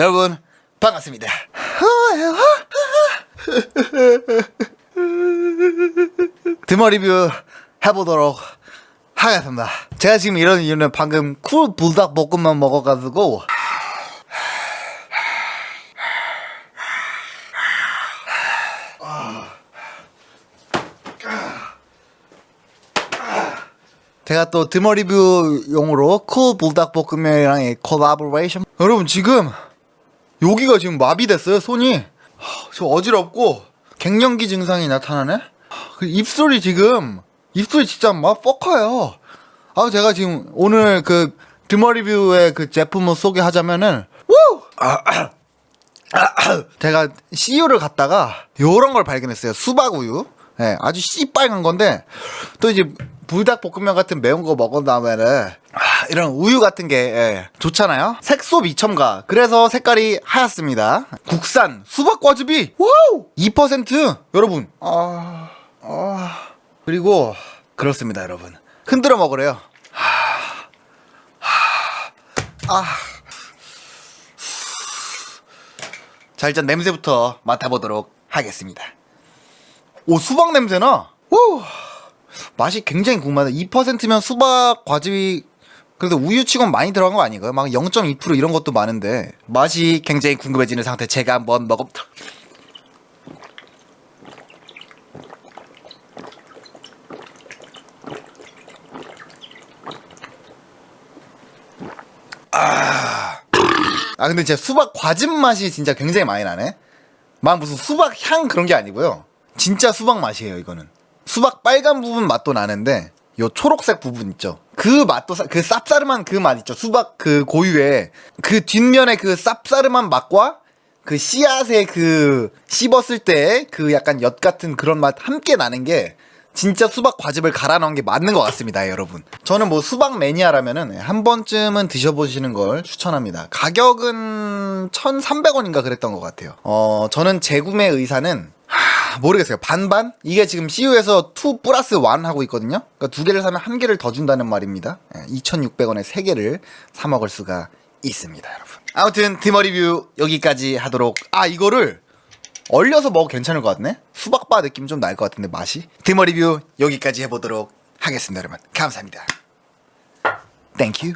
여러분 반갑습니다. 드머 리뷰 해보도록 하겠습니다. 제가 지금 이런 이유는 방금 쿨 불닭 볶음만 먹어가지고 제가 또 드머 리뷰용으로 쿨 불닭 볶음면이랑 콜라보레이션 여러분 지금 여기가 지금 마비됐어요 손이? 하, 저 어지럽고 갱년기 증상이 나타나네? 하, 그 입술이 지금 입술이 진짜 막 뻑커요. 아 제가 지금 오늘 그 드머 리뷰의 그 제품을 소개하자면은 우! 아, 아, 아, 제가 CU를 갔다가 요런 걸 발견했어요 수박 우유. 예, 아주 씨빨간 건데 또 이제 불닭볶음면 같은 매운 거 먹은 다음에는 아, 이런 우유 같은 게 예, 좋잖아요. 색소 미첨가. 그래서 색깔이 하얗습니다. 국산 수박 과즙이 와우 2% 여러분. 아, 아 그리고 그렇습니다, 여러분. 흔들어 먹으래요. 하, 하, 아. 자 일단 냄새부터 맡아보도록 하겠습니다. 오 수박 냄새나. 오. 맛이 굉장히 궁금하다. 2%면 수박 과즙이 그래도 우유치곤 많이 들어간 거 아닌가요? 막 0.2% 이런 것도 많은데 맛이 굉장히 궁금해지는 상태. 제가 한번 먹어. 아, 아 근데 진짜 수박 과즙 맛이 진짜 굉장히 많이 나네. 막 무슨 수박 향 그런 게 아니고요. 진짜 수박 맛이에요 이거는. 수박 빨간 부분 맛도 나는데 요 초록색 부분 있죠. 그 맛도 사- 그 쌉싸름한 그 맛 있죠. 수박 그 고유의 그 뒷면의 그 쌉싸름한 맛과 그 씨앗의 그 씹었을 때 그 약간 엿 같은 그런 맛 함께 나는 게 진짜 수박 과즙을 갈아 넣은 게 맞는 것 같습니다, 여러분. 저는 뭐 수박 매니아라면은 한 번쯤은 드셔보시는 걸 추천합니다. 가격은 1,300원인가 그랬던 것 같아요. 어, 저는 재구매 의사는 하, 모르겠어요. 반반? 이게 지금 CU에서 2 플러스 1 하고 있거든요. 그러니까 두 개를 사면 한 개를 더 준다는 말입니다. 2,600원에 세 개를 사 먹을 수가 있습니다, 여러분. 아무튼 드머 리뷰 여기까지 하도록. 아 이거를 얼려서 먹어 괜찮을 것 같네. 수박바 느낌 좀 날 것 같은데 맛이. 드머 리뷰 여기까지 해 보도록 하겠습니다, 여러분. 감사합니다. 땡큐.